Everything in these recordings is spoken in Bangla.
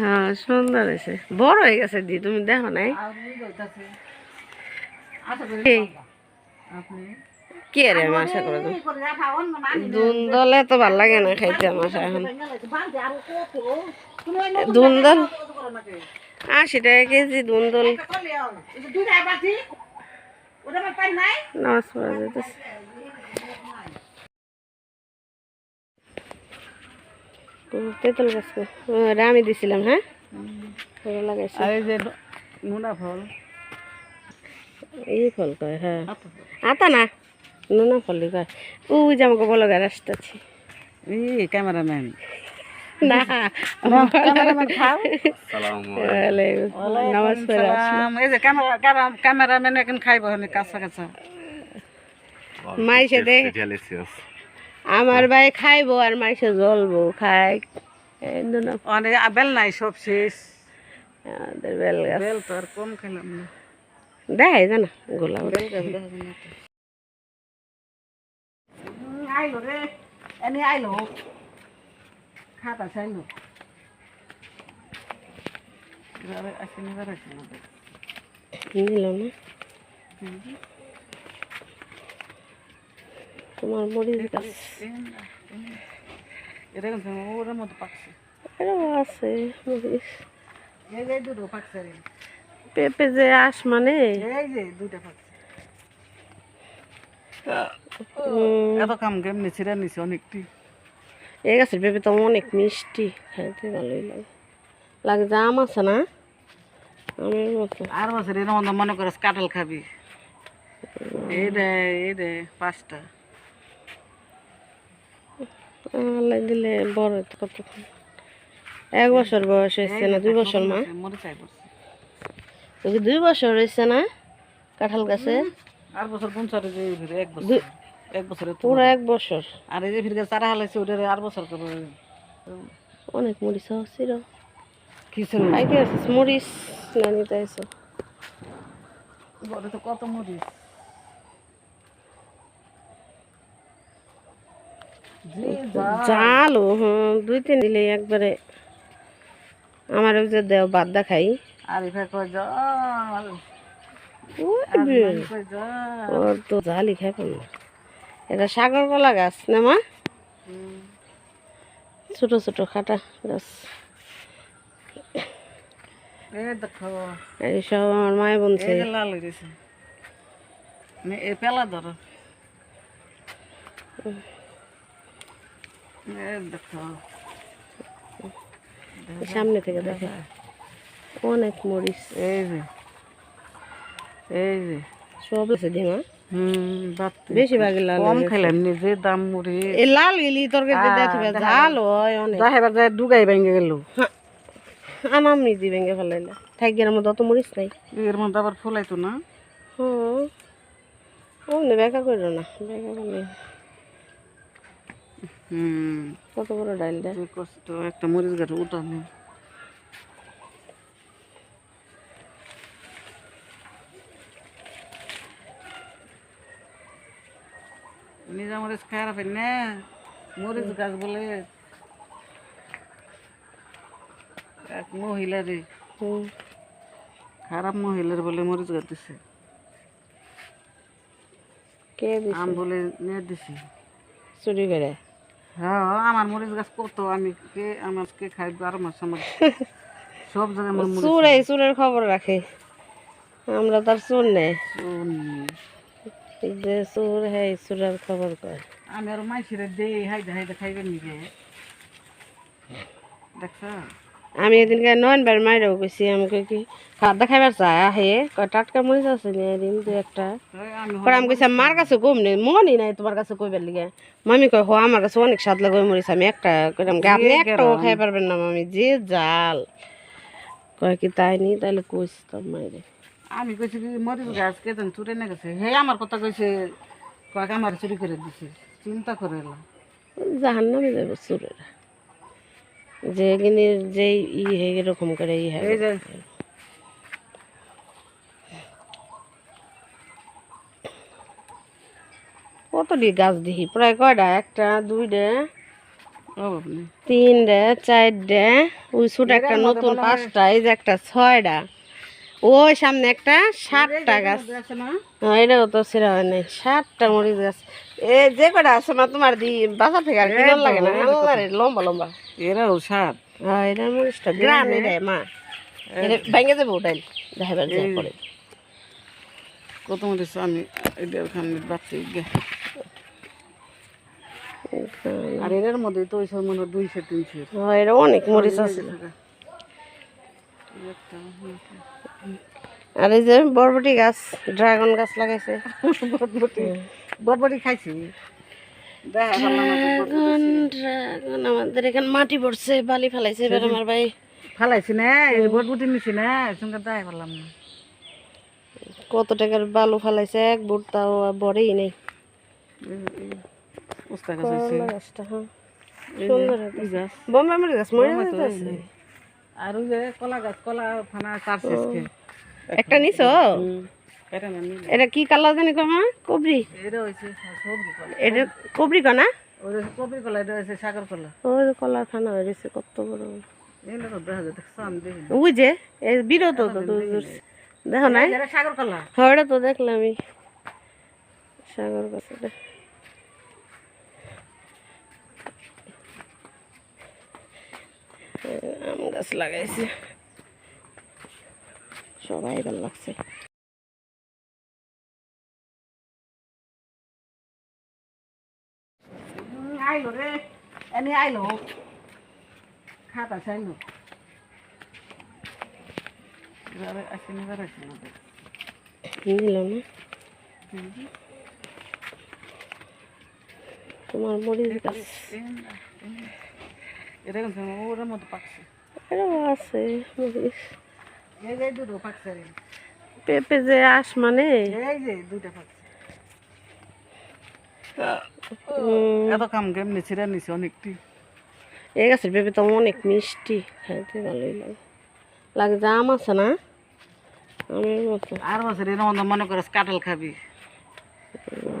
হ্যাঁ সুন্দর হয়েছে। বড় হয়ে গেছে দি তুমি দেখো নাই? আর কে রে আমি আশা করে দুন্দলে তো ভালো লাগে না খাইতে আমার এখন। আর দুন্দল? আশি টাকা কেজি দুন্দল। নামাজ পড়া যেতেছে তেঁতুল গাছ। কো? ও, ওটা আমি দিছিলাম হ্যাঁ? ওটা লাগাইছি। আর এই যে নুনা ফল। এই ফল কয় হ্যাঁ। আতা না নোনা ফলই কয়। ওই যে আমাকে বলো গাছ আসতেছি এই ক্যামেরাম্যান। না ক্যামেরাম্যান খাও। ওয়ালাইকুম- নামাজ পড়ে আসলাম এই যে ক্যামেরা ক্যামেরাম্যান এখন খাইব হনি কাঁচা কাঁচা। মাইসে দে। আমার ভাই খাইবো আর মাইসে জ্বলবো খাই। অনেক বেল নাই সব শেষ। আমাদের বেল গাছ। বেল তো আর কম খেলাম না। দেখাই জানা গোলাপ বেল গাছ দেখা যায় না তো। হুম, আইলো রে এনে আইলো। খাতা চাইলো। আসেনি এবারে আসেনি। নিল না। তোমার মরিচ গাছ মতো আছে মরিচ পেঁপে যে আস মানে এত কাম কেমনি ছিঁড়ে নিছে অনেকটি এই গাছের পেঁপে তো অনেক মিষ্টি খাইতে ভালোই লাগে লাগে যে আম আছে না আমের মতো আর বছর এর মধ্যে মনে করস কাঁঠাল খাবি এই রে এই রে পাঁচটা আল্লাহ দিলে বড় হইতে কতক্ষণ এক বছর বয়স হয়েছে না দুই বছর মা। দুই বছর হয়েছে না কাঁঠাল গাছে। আর বছর ফিরে এক বছর এক বছরে পুরো এক বছর। আর এই যে ফিরে চারা হালাইছে ওটা আর বছর অনেক মরিচ ছিল? আইতে মরিচ না নিতে বড় তো কত মরিস যে যা জালো হ্যাঁ দুই তিন দিলে একবারে আমার ওই যে দেও বাদ্দা খাই আর কয় জল। ওই আর বে- মানে কয় জল। ওর তো জালি খাই না এটা সাগর কলা গাছ না মা? ছোট ছোট খাটা গাছ। এই সব আমার মায়ে বলছে লাল হয়েছে পেলা ধরো। সামনে থেকে দেখে। অনেক মরিচ। এই যে এই যে। সব আছে দিমা হুম বাতি বেশিরভাগ লাল কম খাইলাম নিজে দাম এই লাল গেলি তরকারি দেখবে ঝাল হয় অনেক। যাহেবার যায় দুগাই ভেঙে গেল। আমার মিজি ভেঙে ফেলাইলে। থাইগের মধ্যে অত মরিচ নাই। এর মধ্যে আবার ফুলাইতো না? হুম। অমনি বেকা করো না বেকা করলে হুম। কত বড় ডাইল দেয় কষ্ট একটা মরিচ গাছ উঠানো নিজা মরিচ খারাপ না মরিচ গাছ বলে। এক মহিলা রে হুম। খারাপ মহিলার বলে মরিচ গাছ দিছে। কে আম বলে নিয়ে দিছি। চুরি করে? হ্যাঁ আমার মরিচ গাছ কত? আমি কে আমার কে খাইবো? আর মাস আমার সব জায়গায় চুর এই চুরের খবর রাখে। আমরা তার চুর নেই। যে চুর হ্যাঁ চুরের খবর কয়? আমি আর মাইছিরে দেই হাইদা হাইদা খাইবেন নিজে দেখছ? আমি এদিনকে নয়ন বার মাইরেও গেছি আমাকে কি খাদ্য খাইবার চাই আহে। কয় টাটকা মরিচ আছে নি এদিন দু একটা। পরে আমি কইছি মার কাছে কম নেই মনই নাই তোমার কাছে কইবার লিগে? মামি কয় হো আমার কাছে অনেক স্বাদ লাগে মরিচ আমি একটা কইলাম আপনি একটাও খাই পারবেন না মামি। যে জাল। কয় কি তাই নি? তাহলে কইস তো মাইরে আমি কইছি কি মরিচ গাছ কেতন চুরে না গেছে। হে আমার কথা কইছে কয়েক আমার চুরি করে দিছে। চিন্তা করে জাহান নামে যাবে চুরেরা যে গিনির যে ই এরকম করে ই কতটি গাছ দেখি? প্রায় কয়টা? একটা দুইটা তিনটে চারটে ওই ছোট একটা নতুন পাঁচটা এই যে একটা ছয়টা। ওই সামনে একটা সাতটা গাছ। হ্যাঁ এটাও তো সেরা হয় নাই। সাতটা মরিচ গাছ। এ যে কটা আছে না তোমার দি বাসা থেকে আর কিনার লাগে না আল্লাহ রে, লম্বা লম্বা। হ্যাঁ এটা মরিচটা গ্রামে দেয়। মা। এটা ভেঙে যাবে ওটাই। যায় পরে। কত মরিচ আমি এটা ওখানে বাচ্চা গে আর এর মধ্যে তো ওই সব মনে হয় দুইশো তিনশো। হ্যাঁ এটা অনেক মরিচ আছে। আর এই যে বরবটি গাছ ড্রাগন গাছ লাগাইছে। বটবটি বটবটি খাইছি। ড্রাগন ড্রাগন আমাদের এখানে মাটি পড়ছে বালি ফেলাইছে এবার আমার ভাই। ফালাইছি না নিছি সঙ্গে কত টাকার বালু ফেলাইছে এক বুট তাও বড়ই নেই। হ্যাঁ। গাছ। বোম্বাই মরিচ। আর ওই যে কলা গাছ কলা ফানা চার একটা নিছো? এটা কি কালার জানি কমা কবরি। এটা কবরি কনা যে কলা এটা হয়েছে সাগর কলা। যে কলার খানা কত বড়। ওই যে বিরত তো দেখো সাগর কলা। তো দেখলাম আমি। সাগর গাছটা আম গাছ লাগাইছে। সবাই ভালো লাগছে। আইলো রে। এনে আইলো। খাতা চাইলো। আসেন এবার আসেন নিল না? তোমার মরিচ গাছ। কিন্তু ওর পাকছে। এরও আছে মরিচ। পেঁপে যে আস মানে? এই যে দুইটা পাকছে। উম, এত কাম কেমনি ছিঁড়ে নিছে অনেকটি। এই গাছের পেঁপে তো অনেক মিষ্টি। খাইতে ভালোই লাগে। লাগে যে আম আছে না? আমের মতো। আর বছর এর মধ্যে মনে করস কাঁঠাল খাবি।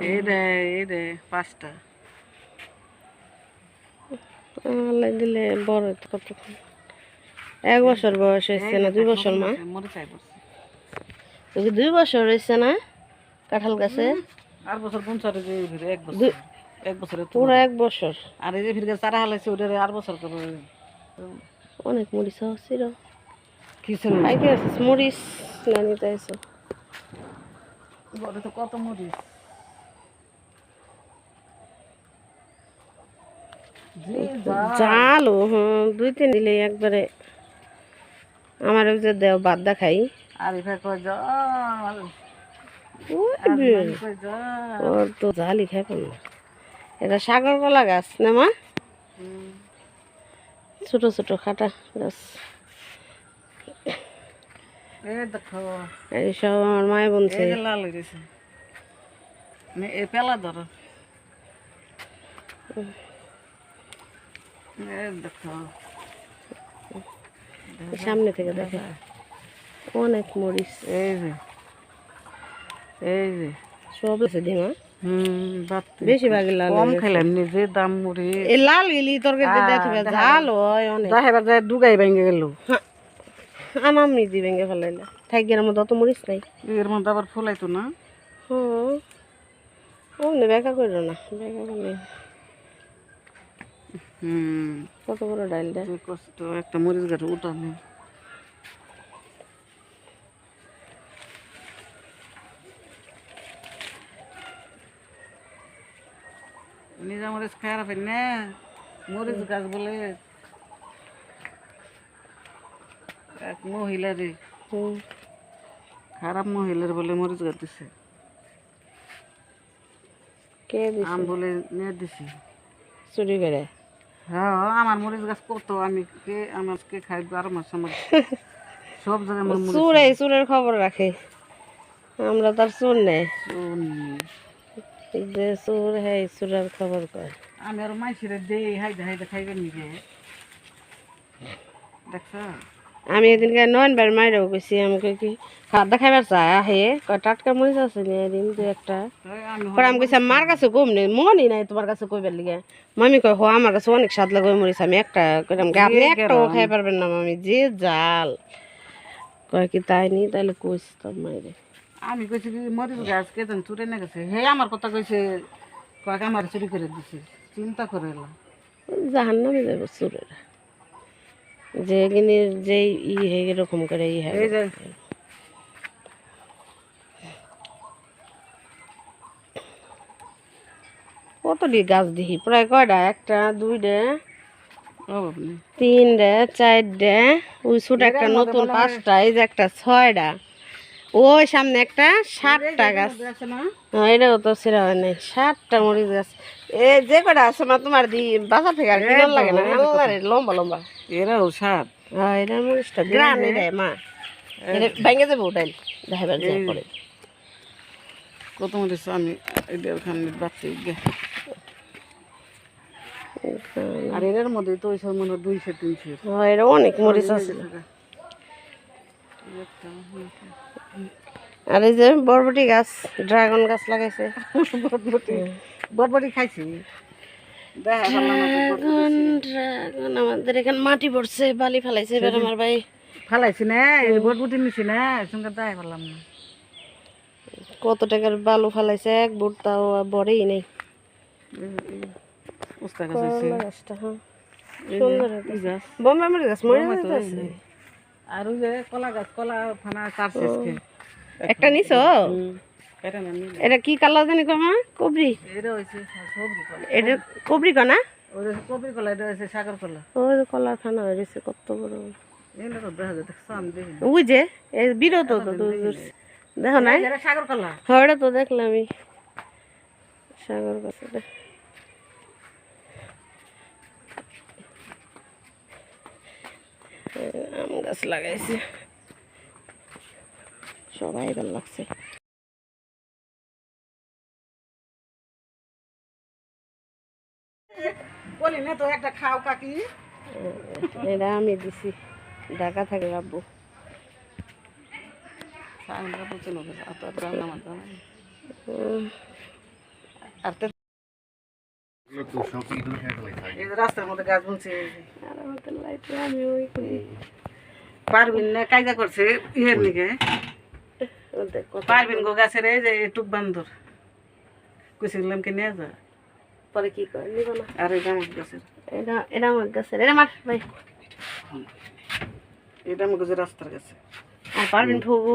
এই রে এই রে পাঁচটা। দিলে বড় কতক্ষণ? এক বছর বয়স হয়েছে না দুই বছর মা। তোকে দুই বছর হয়েছে না কাঁঠাল গাছে? আর বছর পঞ্চারে এক বছর এক বছরে পুরো এক বছর। আর এই যে ফিরে চারা হালাইছে ওটা আর বছর করবে অনেক মরিচ হচ্ছিল কি ছিল? খাইতে মরিচ না নিতে আসো বড় তো কত মরিচ? জাল ও দুই তিন দিলে একবারে আমার ওই যে দেও বাদ দেখাই মানে ওর তো জালি খাই না এটা সাগর কলা গাছ না মা? ছোট ছোট খাটা গাছ। এই সব আমার মায়ে বলছে এই লাল গেছে। পেলা ধরো। এই দেখো। সামনে থেকে দেখে। অনেক মরিচ। এই যে এই যে। সব আছে বেশিরভাগই লাল কম খাইলাম নিজে দাম এই লাল গেলি তরকারি দেখবে ঝাল হয় অনেক। দেখাবার যায় দুগাই ভেঙে গেল। আমার মিদি ভেঙে ফেলাইলে। থাইগের মধ্যে অত মরিচ নাই। এর মধ্যে আবার ফুলাইতো না? হুম। অমনি বেকা করো না বেকা করলে হুম। কত বড় ডাইলটা যে কষ্ট একটা মরিচ গাছ উঠানো নিজা মরিচ খারাপ না মরিচ গাছ বলে। এক মহিলারে খারাপ মহিলার বলে মরিচ গাছ দিছে। কে দিছে? আম বলে নিয়ে দিছি। চুরি করে? হ্যাঁ আমার মরিচ গাছ কত? আমি কে আমার কে খাই আর মাস আমার সব জায়গায় আমার মরিচ চুর চুরের খবর রাখে। আমরা তার চুর নেই। যে চুর হ্যাঁ চুরের খবর কয়। আমি আর মাইসিরে দেই হাইদে হাইদে খাইবেন নিজে দেখছ? আমি এদিনকে নয়ন বার মাইরেও গেছি আমি কই কি খাদ্য খাইবার চা আহে কয় টাটকা মরিচ আছে নি এদিন দু একটা। পরে আমি কইছি মার কাছে কম নেই মনই নাই তোমার কাছে কইবার লিগে মামি কয় হো আমার কাছে অনেক স্বাদ লাগে মরিচ আমি একটা কইলাম কি আপনি একটাও খাই পারবেন না মামি যে জাল। কয় কি তাই নি তাহলে কইস তো মাইরে আমি কইছি কি মরিচ গাছ কেতন চুরে না গেছে। হে আমার কথা কইছে কয়েক আমার চুরি করে দিছে। চিন্তা করে এলাম জাহান নামে যাব চুরেরা যে ই হে এরকম করে ই হয় কতটি গাছ দেখি? প্রায় কয়টা একটা দুইটা অভাব নেই তিনটা চারটা ওই ছোট একটা নতুন পাঁচটা এই যে একটা ছয়টা ওই সামনে একটা সাতটা গাছ। না? হ্যাঁ, এটাও তো সেরা হয় নাই। সাতটা মরিচ গাছ। এ যে কটা আছে মা তোমার দি বাসা থেকে আর লাগে না? লম্বা লম্বা। এরাও সাত। হ্যাঁ এটা মরিচটা গ্রান এটা মা। এটা ভেঙে যাবে ওটাই। দেখাবার যায় পরে কত মরিচ আমি এদের ওখানে বাচ্চা গে। আর এর মধ্যে তো ওই সব মনে হয় দুইশো তিনশো। হ্যাঁ এটা অনেক মরিচ আছে। আর এই যে বরবটি গাছ ড্রাগন গাছ লাগাইছে। বটবটি বটবটি খাইছি। ড্রাগন ড্রাগন আমাদের এখানে মাটি পড়ছে বালি ফেলাইছে এবার আমার ভাই। ফালাইছি না বটবটি নিছি না সঙ্গে দেখা করলাম না। কত টাকার বালু ফেলাইছে এক বুট তাও বড়ই নেই। হ্যাঁ। আর ওই যে কলা গাছ কলা ফানা চার একটা নিছো? এটা কি কালার জানি কমা কবরি। এটা সবজি কলা। এটা কবরি কনা কপি কলা এটা হয়েছে সাগর কলা। কলার খানা গেছে কত বড়। এগুলো তো দেখা যায় দেখছ দেখি ওই যে এই বিরত তো তো দেখো নাই? এটা সাগর কলা। হ্যাঁ তো দেখলাম আমি সাগর গাছটা আম গাছ লাগাইছে। সবাই ভালো লাগছে। বলি না তো একটা খাও কাকি। এটা আমি দিছি। ঢাকা থাকে আব্বু। যে রাস্তার মধ্যে গাছ বলছে আর আমাদের লাইট আমি ওই করি। পারবিন না কায়দা করছে ইহের নিকে। ওদের কথা পারবিন গো গাছের এই যে টুক বান্দর কুচিলাম কি নিয়ে যা। পরে কি করে নিব না। আর এটা আমার গাছের এটা এটা আমার গাছের এটা মার ভাই। এটা আমার গাছের রাস্তার কাছে। আর পারবেন ফুবু